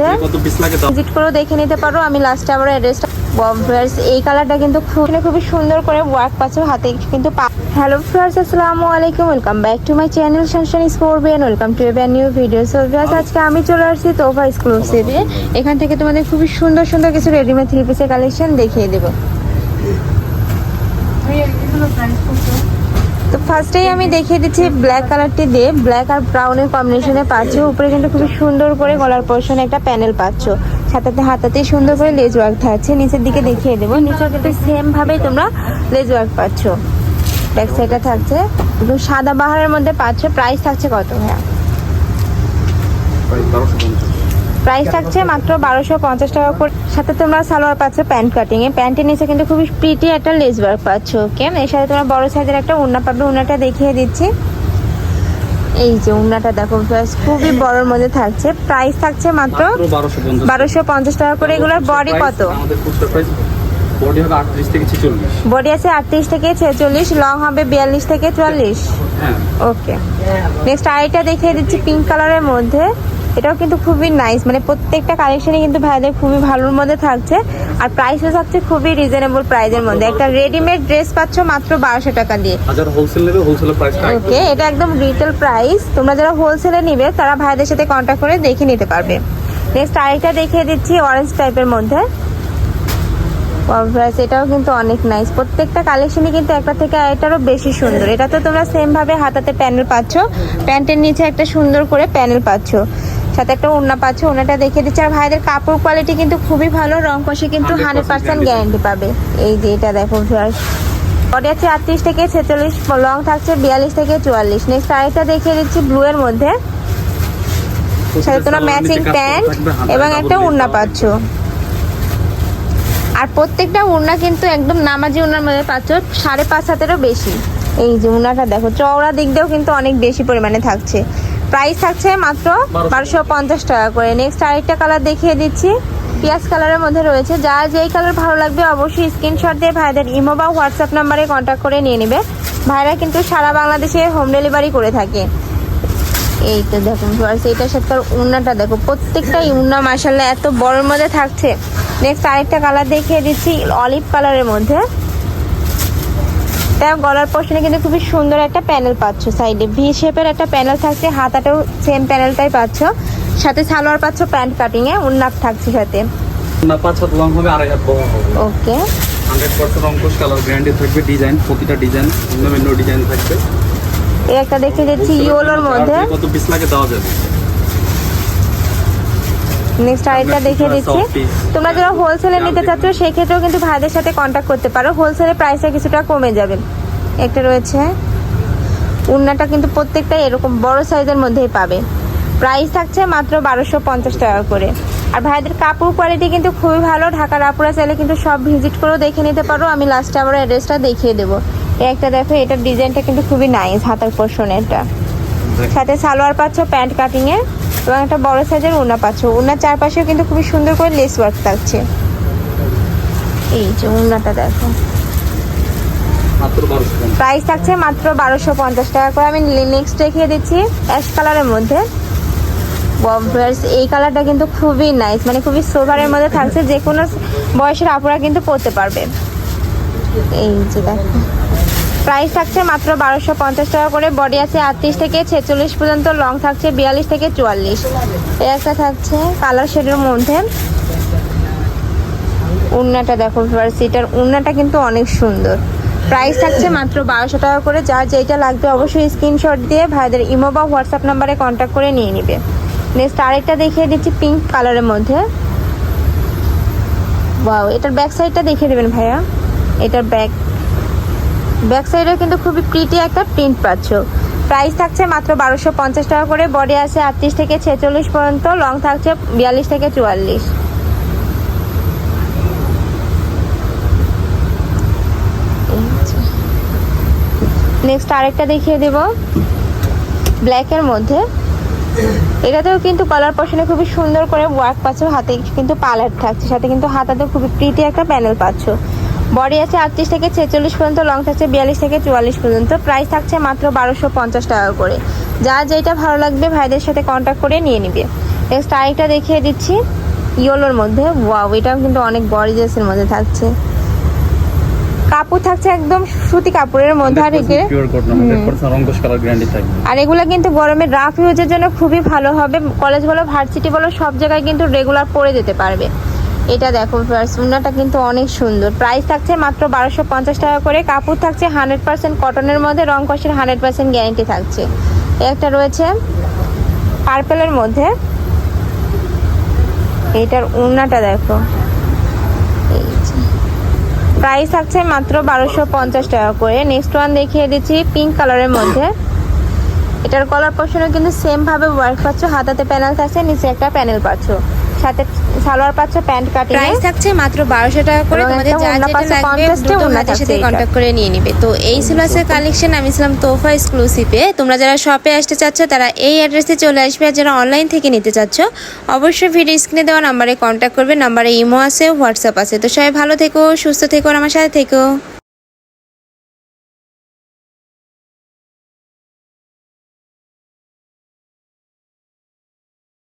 দাও। ভিজিট করেও দেখে নিতে পারো। আমি লাস্টে আবার অ্যাড্রেসটা এই কালারটা কিন্তু খুব এখানে খুবই সুন্দর করে ওয়ার্ক পাচ্ছ হাতে কিন্তু হ্যালো ফ্রেন্ডস আসসালামু আলাইকুম। Welcome back to my channel সানশান স্পোর্টবিয়ান welcome to a new video so friends আজকে আমি চলে আসছি তোফা এক্সক্লুসিভে এখান থেকে তোমাদের খুবই সুন্দর সুন্দর কিছু রেডিমেড থ্রি পিসের কালেকশন দেখিয়ে দেবো। ফার্স্টেই আমি দেখিয়ে দিচ্ছি ব্ল্যাক কালারটি দিয়ে। ব্ল্যাক আর ব্রাউনের কম্বিনেশনে পাচ্ছ। উপরে কিন্তু খুবই সুন্দর করে গলার পোর্শনে একটা প্যানেল পাচ্ছ। সাথে হাতাতে সুন্দর করে লেজ ওয়ার্ক থাকছে। নিচের দিকে দেখিয়ে দেবো। নিচেও কিন্তু সেম ভাবেই তোমরা লেজ ওয়ার্ক পাচ্ছ। ব্যাক সাইডটা থাকছে। সাদা বাহারের মধ্যে পাচ্ছ। প্রাইস থাকছে কত হ্যাঁ প্রাইস থাকছে মাত্র বারোশো পঞ্চাশ টাকা করে। সাথে তোমরা সালোয়ার পাচ্ছ প্যান্ট কাটিং। এ প্যান্টের নিচে কিন্তু খুবই প্রিটি একটা লেস ওয়ার্ক পাচ্ছ ওকে এর সাথে তোমরা বড় সাইজের একটা উন্না পাবে। উন্নাটা দেখিয়ে দিচ্ছি। এই যে উন্নাটা দেখো খুবই বড়র মধ্যে থাকছে। প্রাইস থাকছে মাত্র বারোশো পঞ্চাশ। টাকা করে। এগুলোর বডি কত? বডি হবে আটত্রিশ থেকে ছেচল্লিশ। বডি আছে আটত্রিশ থেকে ছেচল্লিশ লং হবে বিয়াল্লিশ থেকে চুয়াল্লিশ। হ্যাঁ। ওকে নেক্সট আইটা দেখিয়ে দিচ্ছি পিঙ্ক কালারের মধ্যে। এটাও কিন্তু খুবই নাইস মানে প্রত্যেকটা কালেকশনই কিন্তু ভাইদের খুবই ভালোর মধ্যে থাকছে। আর প্রাইসও থাকছে খুবই রিজনেবল প্রাইসের মধ্যে। একটা রেডিমেড ড্রেস পাচ্ছ মাত্র বারোশো টাকা দিয়ে। ওকে এটা একদম রিটেল প্রাইস তোমরা যারা হোলসেলে নিবে তারা ভাইদের সাথে কন্ট্যাক্ট করে দেখে নিতে পারবে। নেক্সট আরেকটা দেখিয়ে দিচ্ছি অরেঞ্জ টাইপের মধ্যে। এটাও কিন্তু অনেক নাইস প্রত্যেকটা কালেকশনই কিন্তু একটা থেকে এটারও বেশি সুন্দর। এটা তো তোমরা সেম ভাবে হাতাতে প্যানেল পাচ্ছ। প্যান্টের নিচে একটা সুন্দর করে প্যানেল পাচ্ছ। সাথে একটা ওড়না পাচ্ছ ওড়নাটা দেখিয়ে দিচ্ছে। আর ভাইদের কাপড় কোয়ালিটি কিন্তু খুবই ভালো রং কষে কিন্তু 100% হান্ড্রেড পার্সেন্ট গ্যারান্টি পাবে। এই যে এটা দেখো ভিউয়ার্স বডি আছে আটত্রিশ থেকে ছেচল্লিশ লং থাকছে বিয়াল্লিশ থেকে চুয়াল্লিশ। নেক্সট আরেকটা দেখিয়ে দিচ্ছি ব্লু এর মধ্যে। সাথে তোমরা ম্যাচিং প্যান্ট এবং একটা ওড়না পাচ্ছ। আর প্রত্যেকটা ওড়না কিন্তু একদম নামাজি ওড়নার মধ্যে পাচ্ছ সাড়ে পাঁচ হাতেরও বেশি। এই যে ওড়নাটা দেখো চওড়া দিক দিয়েও কিন্তু অনেক বেশি পরিমাণে থাকছে। প্রাইস থাকছে মাত্র বারোশো। পঞ্চাশ টাকা করে। নেক্সট আরেকটা কালার দেখিয়ে দিচ্ছি। পিঁয়াজ কালারের মধ্যে রয়েছে। যার যেই কালার ভালো লাগবে অবশ্যই স্ক্রিনশট দিয়ে ভাইদের ইমো বা হোয়াটসঅ্যাপ নাম্বারে কন্ট্যাক্ট করে নিয়ে নেবে। ভাইরা কিন্তু সারা বাংলাদেশে হোম ডেলিভারি করে থাকে। এই তো দেখুন ভিউয়ার্স এটার সাথে তার উন্নাটা দেখো। প্রত্যেকটাই উন্না মাসাল্লাহ এত বড়র মধ্যে থাকছে। নেক্সট আরেকটা কালার দেখিয়ে দিচ্ছি অলিভ কালারের মধ্যে। তার গলার পোর্শনে কিন্তু খুবই সুন্দর একটা প্যানেল পাচ্ছ সাইডে ভি শেপের একটা প্যানেল থাকছে হাতাটাও সেম প্যানেলটাই পাচ্ছ। সাথে সালোয়ার পাচ্ছ প্যান্ট কাটিং এ উন্নাপ থাকছে সাথে। Okay hundred percent Ankush colour ব্র্যান্ডে থাকবে ডিজাইন প্রতিটা ডিজাইন ভিন্ন ভিন্ন ডিজাইন থাকবে। এই একটা দেখিয়ে দিচ্ছি ইয়োলোর মধ্যে। কত পিস লাগে দেওয়া যাবে নেক্সট আরেকটা দেখে দিচ্ছি। তোমরা যারা হোলসেলে নিতে চাচ্ছ সেই ক্ষেত্রেও কিন্তু ভাইদের সাথে কন্ট্যাক্ট করতে পারো। হোলসেলের প্রাইসটা কিছুটা কমে যাবে। একটা রয়েছে। উন্নাটা কিন্তু প্রত্যেকটাই এরকম বড় সাইজের মধ্যেই পাবে। প্রাইস থাকছে মাত্র বারোশো পঞ্চাশ টাকা করে। আর ভাইদের কাপড় কোয়ালিটি কিন্তু খুবই ভালো। ঢাকার আপুরা চাইলে কিন্তু সব ভিজিট করেও দেখে নিতে পারো। আমি লাস্টে আবার অ্যাড্রেসটা দেখিয়ে দেবো। এই একটা দেখো এটার ডিজাইনটা কিন্তু খুবই নাইস হাতার পোর্শনেরটা সাথে সালোয়ার পাচ্ছ প্যান্ট কাটিং এর এবং একটা বড় সাইজের উনা পাচ্ছ। উনার চারপাশেও কিন্তু খুবই সুন্দর করে লেস ওয়ার্ক থাকছে। এই যে উনাটা দেখো। প্রাইস থাকছে মাত্র বারোশো পঞ্চাশ টাকা করে। আমি নেক্সট দেখিয়ে দিচ্ছি অ্যাশ কালারের মধ্যে। এই কালারটা কিন্তু খুবই নাইস মানে খুবই সোভারের মধ্যে থাকছে। যে কোনো বয়সের আপুরা কিন্তু পরতে পারবে। এই যে দেখো। প্রাইস থাকছে মাত্র বারোশো পঞ্চাশ টাকা করে। বডি আছে আটত্রিশ থেকে ছেচল্লিশ পর্যন্ত লং থাকছে বিয়াল্লিশ থেকে চুয়াল্লিশ। এই একটা থাকছে কালার শেডের মধ্যে। উন্নাটা দেখো এটার উন্নাটা কিন্তু অনেক সুন্দর। প্রাইস থাকছে মাত্র বারোশো টাকা করে। যার যেটা লাগবে অবশ্যই স্ক্রিনশট দিয়ে ভাইদের ইমো বা হোয়াটসঅ্যাপ নাম্বারে কন্ট্যাক্ট করে নিয়ে নিবে। নেক্সট আরেকটা দেখিয়ে দিচ্ছি পিঙ্ক কালারের মধ্যে। ওয়াও এটার ব্যাক সাইডটা দেখিয়ে দেবেন ভাইয়া। এটার ব্যাক ব্যাক সাইডেও কিন্তু খুবই প্রিটি একটা প্রিন্ট পাচ্ছ। প্রাইস থাকছে মাত্র বারোশো পঞ্চাশ টাকা করে বডি আছে আটত্রিশ থেকে ছেচল্লিশ পর্যন্ত লং থাকছে বিয়াল্লিশ থেকে চুয়াল্লিশ। নেক্সট আরেকটা দেখিয়ে দেব। ব্ল্যাকের মধ্যে। এটাতেও কিন্তু কালার পশনে খুবই সুন্দর করে ওয়ার্ক পাচ্ছ। হাতে কিন্তু পালার থাকছে, সাথে কিন্তু হাতাতে খুবই প্রিটি একটা প্যানেল পাচ্ছ। বডি আছে আটত্রিশ থেকে ছেচল্লিশ পর্যন্ত লং থাকছে বিয়াল্লিশ থেকে চুয়াল্লিশ পর্যন্ত। প্রাইস থাকছে মাত্র বারোশো পঞ্চাশ টাকা করে। যা যেটা ভালো লাগবে ভাইদের সাথে কন্ট্যাক্ট করে নিয়ে নিবে। নেক্সট আরেকটা দেখিয়ে দিচ্ছি। ইয়োলোর মধ্যে ওয়াও এটাও কিন্তু অনেক গর্জিয়াসের মধ্যে থাকছে। কাপড় থাকছে একদম সুতি কাপড়ের মধ্যে আর এগুলো আর এগুলো কিন্তু গরমে রাফ ইউজের জন্য খুবই ভালো হবে। কলেজ বলো ভার্সিটি বলো সব জায়গায় কিন্তু রেগুলার পরে যেতে পারবে। এটা দেখো সুনাটা কিন্তু অনেক সুন্দর। প্রাইস থাকছে মাত্র বারোশো পঞ্চাশ টাকা করে। কাপড় থাকছে হান্ড্রেড পার্সেন্ট কটনের মধ্যে, রং কষের হান্ড্রেড পার্সেন্ট গ্যারেন্টি থাকছে। একটা রয়েছে পার্পেলের মধ্যে। এটার উন্নাটা দেখো। প্রাইস থাকছে মাত্র বারোশো পঞ্চাশ টাকা করে। নেক্সট ওয়ান দেখিয়ে দিচ্ছি পিঙ্ক কালারের মধ্যে। এটার কলার পোর্শনও কিন্তু সেম ভাবে ওয়ার্ক পাচ্ছ। হাতাতে প্যানেল থাকছে, নিচে একটা প্যানেল পাচ্ছ। সাথে সালোয়ার পাচ্ছ প্যান্ট কাটিং প্রাইস থাকছে মাত্র 1200 টাকা করে। তোমাদের যা যেটা লাগবে দ্রুত আমাদের সাথে কন্টাক্ট করে নিয়ে নিবে। তো এই ছিল কালেকশন আমি ছিলাম তোফা এক্সক্লুসিভে তোমরা যারা শপে আসতে চাচ্ছ তারা এই অ্যাড্রেসে চলে আসবে। আর যারা অনলাইন থেকে নিতে চাচ্ছ অবশ্যই ভিডিও স্ক্রিনে দেওয়া নাম্বারে কন্ট্যাক্ট করবে। নাম্বারে ইমো আছে হোয়াটসঅ্যাপ আছে। তো সবাই ভালো থেকো সুস্থ থেকো আমার সাথে থেকো।